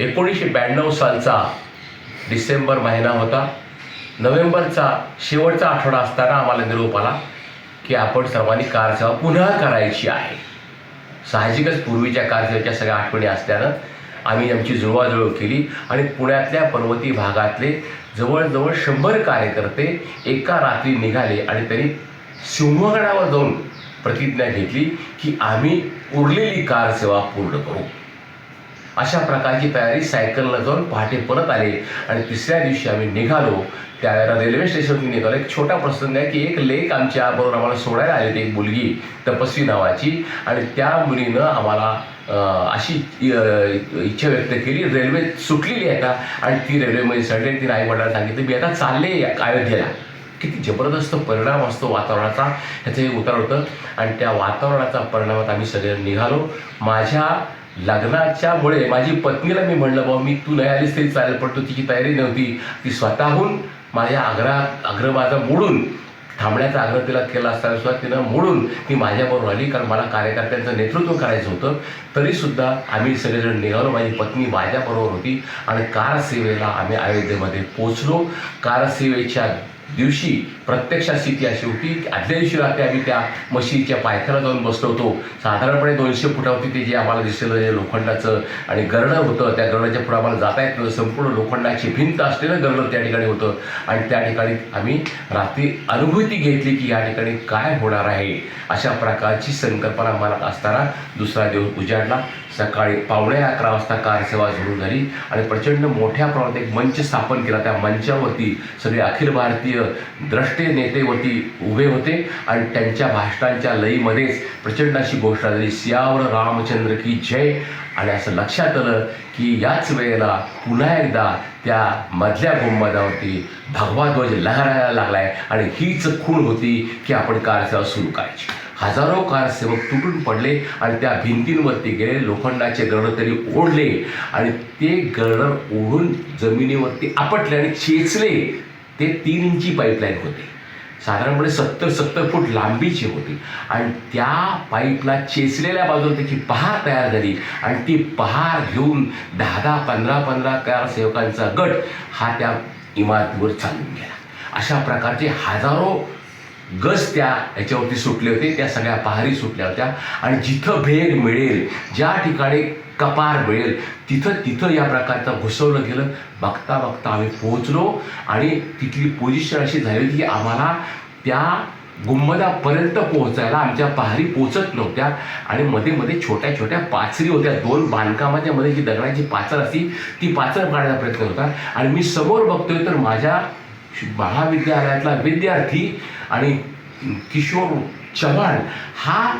एकोणीसशे ब्याण्णव सालचा डिसेंबर महिना होता. नोव्हेंबरचा शेवटचा आठवडा असताना आम्हाला निरोप आला की आपण सर्वांनी कार सेवा पुन्हा करायची आहे. साहजिकच पूर्वीच्या कारसेवेच्या सगळ्या आठवणी असल्यानं आम्ही आमची जुळवाजुळव केली आणि पुण्यातल्या पर्वती भागातले जवळजवळ शंभर कार्यकर्ते एका रात्री निघाले आणि त्यांनी सिंहगडावर जाऊन प्रतिज्ञा घेतली की आम्ही उरलेली कार सेवा पूर्ण करू. अशा प्रकारची तयारी सायकलनं जाऊन पहाटे परत आले. आणि तिसऱ्या दिवशी आम्ही निघालो. त्यावेळेला रेल्वे स्टेशनवरून निघालो. एक छोटा प्रसंग आहे की एक लेक आमच्या बरोबर आम्हाला सोडायला आली होती. एक मुलगी तपस्वी नावाची. आणि त्या मुलीनं आम्हाला अशी इच्छा व्यक्त केली. रेल्वे सुटलेली आहे का आणि ती रेल्वेमध्ये चढली तिने आई वडिलांना सांगितलं मी आता चालले अयोध्येला. किती जबरदस्त परिणाम असतो वातावरणाचा. ह्याचं हे उतार होतं. आणि त्या वातावरणाचा परिणामात आम्ही सगळे निघालो. माझ्या लग्नाच्यामुळे माझी पत्नीला मी म्हणलं बाबा मी तू नाही आलीस तरी चालेल पण तू तिची तयारी नव्हती. ती स्वतःहून माझ्या आग्रा माझा मोडून थांबण्याचा आग्रह तिला केला असताना सुद्धा तिनं मोडून ती माझ्याबरोबर आली कारण मला कार्यकर्त्यांचं नेतृत्व करायचं होतं. तरीसुद्धा आम्ही सगळेजण निघालो माझी पत्नी माझ्याबरोबर होती आणि कार सेवेला आम्ही अयोध्येमध्ये पोचलो कार सेवेच्या दिवशी प्रत्यक्षात स्थिती अशी होती की आदल्या दिवशी रात्री आम्ही त्या मशीदच्या पायथ्याला जाऊन बसलो होतो. साधारणपणे दोनशे फुटावरती ते जे आम्हाला दिसलेलं जे लोखंडाचं आणि गरडं होतं त्या गरडाच्या पुढे आम्हाला जाता येत नव्हतं. संपूर्ण लोखंडाची भिंत असलेलं गरडं त्या ठिकाणी होतं. आणि त्या ठिकाणी आम्ही रात्री अनुभूती घेतली की या ठिकाणी काय होणार आहे अशा प्रकारची संकल्पना मनात असताना दुसरा दिवस उजाडला. सकाळी पावणे अकरा वाजता कार सेवा सुरू झाली आणि प्रचंड मोठ्या प्रमाणात एक मंच स्थापन केला. त्या मंचावरती सगळे अखिल भारतीय द्रष्ट नेतेवरती उभे होते. आणि त्यांच्या भाषणांच्या लईमध्येच प्रचंड अशी घोषणा झाली सियावर रामचंद्र की जय. आणि असं लक्षात आलं की याच वेळेला पुन्हा एकदा त्या मधल्या गुंबदावरती भगवा ध्वज लहरायला लागलाय आणि हीच खूण होती की आपण कार सेवा सुरू करायची. हजारो कारसेवक तुटून पडले आणि त्या भिंतींवरती गेले लोखंडाचे गरड तरी ओढले आणि ते गरड ओढून जमिनीवरती आपटले आणि चेचले ते तीन इंची पाईपलाईन होती. साधारणपणे सत्तर सत्तर फूट लांबीची होती. आणि त्या पाईपला चेचलेल्या बाजूला त्याची पहार तयार झाली. आणि ती पहार घेऊन दहा दहा पंधरा पंधरा कारसेवकांचा गट हा त्या इमारतीवर चालून गेला. अशा प्रकारचे हजारो गज त्या ह्याच्यावरती सुटले होते त्या सगळ्या पहारी सुटल्या होत्या. आणि जिथं भेग मिळेल ज्या ठिकाणी कपार मिळेल तिथं तिथं या प्रकारचं घुसवलं गेलं. बघता बघता आम्ही पोहोचलो आणि तिथली पोझिशन अशी झाली की आम्हाला त्या गुंबदापर्यंत पोहोचायला आमच्या पहारी पोचत नव्हत्या. आणि मध्ये मध्ये छोट्या छोट्या पाचरी होत्या. दोन बांधकामाच्या मध्ये जी दगडाची पाचर असती ती पाचर काढायचा प्रयत्न होता. आणि मी समोर बघतोय तर माझ्या महाविद्यालयातला विद्यार्थी आणि किशोर चव्हाण हा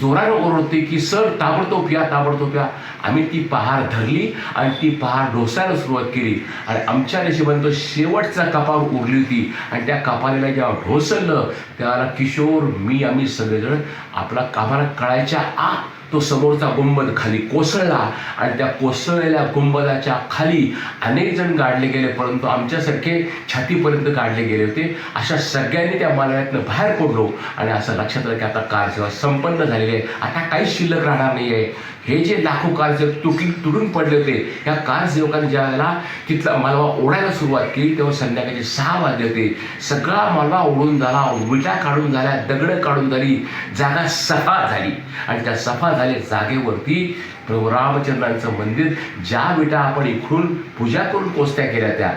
जोरानं ओरडते की सर ताबडतोब या ताबडतोब या. आम्ही ती पहार धरली आणि ती पहार ढोसायला सुरुवात केली. आणि आमच्या नशिबाने तो शेवटचा कपार उरली होती. आणि त्या कपारीला जेव्हा ढोसळलं त्याला किशोर मी आम्ही सगळेजण आपला कामाला कळायच्या आत तो समोरचा गुंबद खाली कोसळला आणि त्या कोसळलेल्या गुंबदाच्या खाली अनेक जण गाडले गेले परंतु आमच्यासारखे छातीपर्यंत गाडले गेले होते. अशा सगळ्यांनी त्या मालव्यातनं बाहेर पडलो आणि असं लक्षात आलं की आता कार सेवा संपन्न झालेली आहे. आता काहीच शिल्लक राहणार नाही आहे हे जे लाखो कारसेवक तुकी तुटून पडले होते या कारसेवकांनी ज्या वेळेला तिथला मालवा ओढायला सुरुवात केली तेव्हा संध्याकाळचे सहा वाजले होते. सगळा मालवा ओढून झाला विटा काढून झाल्या दगडं काढून झाली जागा सफा झाली. आणि त्या सफा झाल्या जागेवरती प्रभू रामचंद्रांचं मंदिर ज्या विटा आपण इकडून पूजा करून पोचत्या केल्या त्या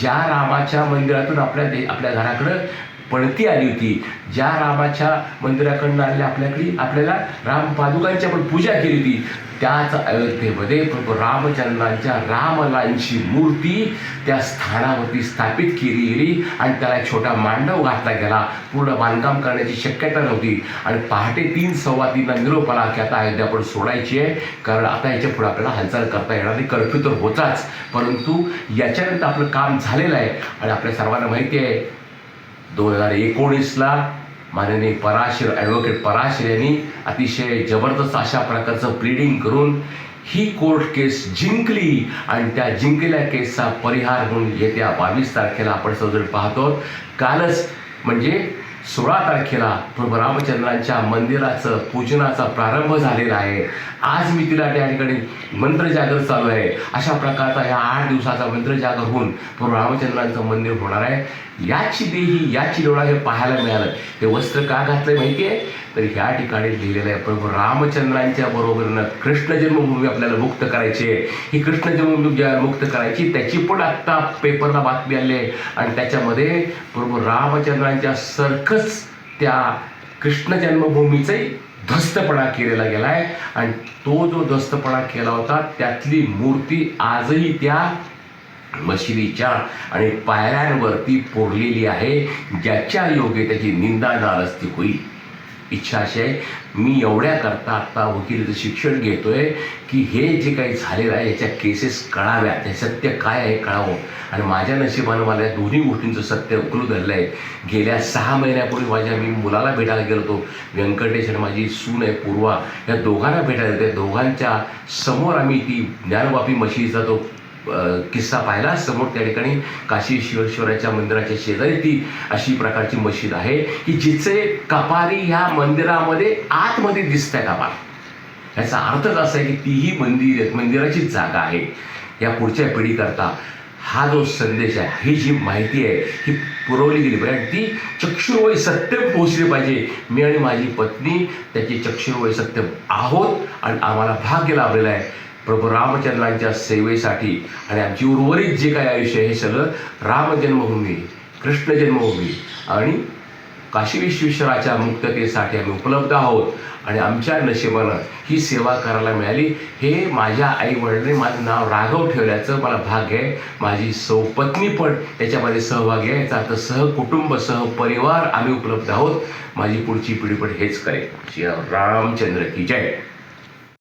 ज्या रामाच्या मंदिरातून आपल्या दे आपल्या घराकडं पणती आली होती. ज्या रामाच्या मंदिराकडनं आलेल्या आपल्याकडे आपल्याला राम पादुकांची आपण पूजा केली होती. त्याच अयोध्येमध्ये प्रभू रामचंद्रांच्या रामलांची मूर्ती त्या स्थानावरती स्थापित केली गेली आणि त्याला एक छोटा मांडव घातला गेला. पूर्ण बांधकाम करण्याची शक्यता नव्हती. आणि पहाटे तीन सव्वा तीनला निरोप आला की आता अयोध्या आपण सोडायची आहे. कारण आता याच्यापुढे आपल्याला हालचाल करता येणार नाही. कर्फ्यू तर होताच. परंतु याच्यानंतर आपलं काम झालेलं आहे. आणि आपल्या सर्वांना माहिती आहे दोन हजार एकोणीसला माननीय पराशर ॲडव्होकेट पराशर यांनी अतिशय जबरदस्त अशा प्रकारचं प्लिडिंग करून ही कोर्ट केस जिंकली आणि त्या जिंकलेल्या केसचा परिहार म्हणून येत्या बावीस तारखेला आपण सजून पाहतो. कालच म्हणजे सोळा तारखेला प्रभू रामचंद्रांच्या मंदिराचं पूजनाचा प्रारंभ झालेला आहे. आज मी तिला त्या ठिकाणी मंत्रजागर चालू आहे. अशा प्रकारचा ह्या आठ दिवसाचा मंत्रजागर होऊन प्रभू रामचंद्रांचं मंदिर होणार आहे. याची देही याची डोळा हे पाहायला मिळालं. हे वस्त्र का घातलंय माहिती आहे तर ह्या ठिकाणी लिहिलेलं आहे प्रभू रामचंद्रांच्या बरोबरीनं कृष्ण जन्मभूमी आपल्याला मुक्त करायची आहे. ही कृष्ण जन्मभूमी मुक्त करायची त्याची पण आत्ता पेपरला बातमी आली आहे. आणि त्याच्यामध्ये प्रभू रामचंद्रांच्या म्हणूनच त्या कृष्ण जन्मभूमीचाही ध्वस्तपणा केलेला गेला आहे आणि तो जो ध्वस्तपणा केला होता त्यातली मूर्ती आजही त्या मशिदीच्या आणि पायऱ्यांवरती पोरलेली आहे ज्याच्या योगे त्याची निंदा नारस्ती होईल. इच्छा अशी आहे. मी एवढ्या करता आता वकिलीचं शिक्षण घेतो आहे की हे जे काही झालेलं आहे याच्या केसेस कळाव्यात. हे सत्य काय आहे कळावं. आणि माझ्या नशिबानं मला या दोन्ही गोष्टींचं सत्य उकलू धरलं आहे. गेल्या सहा महिन्यापूर्वी माझ्या मी मुलाला भेटायला गेलो होतो. व्यंकटेश आणि माझी सून आहे पूर्वा. या दोघांना भेटायला त्या दोघांच्या समोर आम्ही ती ज्ञानवापी मशीदचा तो किस्सा पाहिला. समोर त्या ठिकाणी काशी शिवेश्वराच्या मंदिराच्या शेजारी ती अशी प्रकारची मशीद आहे की जिचे कपारी ह्या मंदिरामध्ये आतमध्ये दिसत आहे कपार. याचा अर्थच असा आहे की तीही मंदिर मंदिराची जागा आहे. या पुढच्या पिढीकरता हा जो संदेश आहे ही जी माहिती आहे ही पुरवली गेली पाहिजे. आणि ती चक्षुरवय सत्य पोहोचली पाहिजे. मी आणि माझी पत्नी त्याची चक्षुरवय सत्य आहोत आणि आम्हाला भाग्य लाभलेला आहे. प्रभू रामचंद्रांच्या सेवेसाठी आणि आमची उर्वरित जे काही आयुष्य आहे हे सगळं रामजन्मभूमी कृष्ण जन्मभूमी आणि काशी विश्वेश्वराच्या मुक्ततेसाठी आम्ही उपलब्ध आहोत. आणि आमच्या नशिबानं ही सेवा करायला मिळाली. हे माझ्या आई वडिलांनी माझं नाव राघव ठेवल्याचं मला भाग्य आहे. माझी सौपत्नी पण त्याच्यामध्ये सहभागी आहे. याचा अर्थ सहकुटुंब सहपरिवार आम्ही उपलब्ध आहोत. माझी पुढची पिढी पण हेच करेल. श्री रामचंद्र की जय.